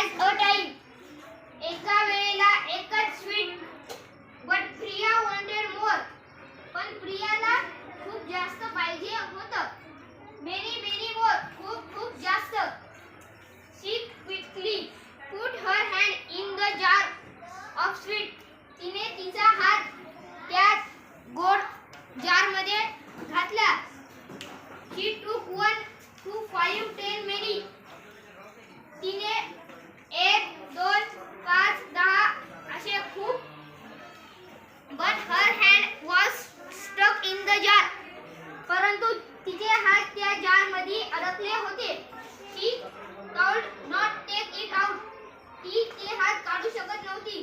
as a type. तिचे हात त्या जारमध्ये अडकले होते. ती could not take it out ती ते हात काढू शकत नव्हती.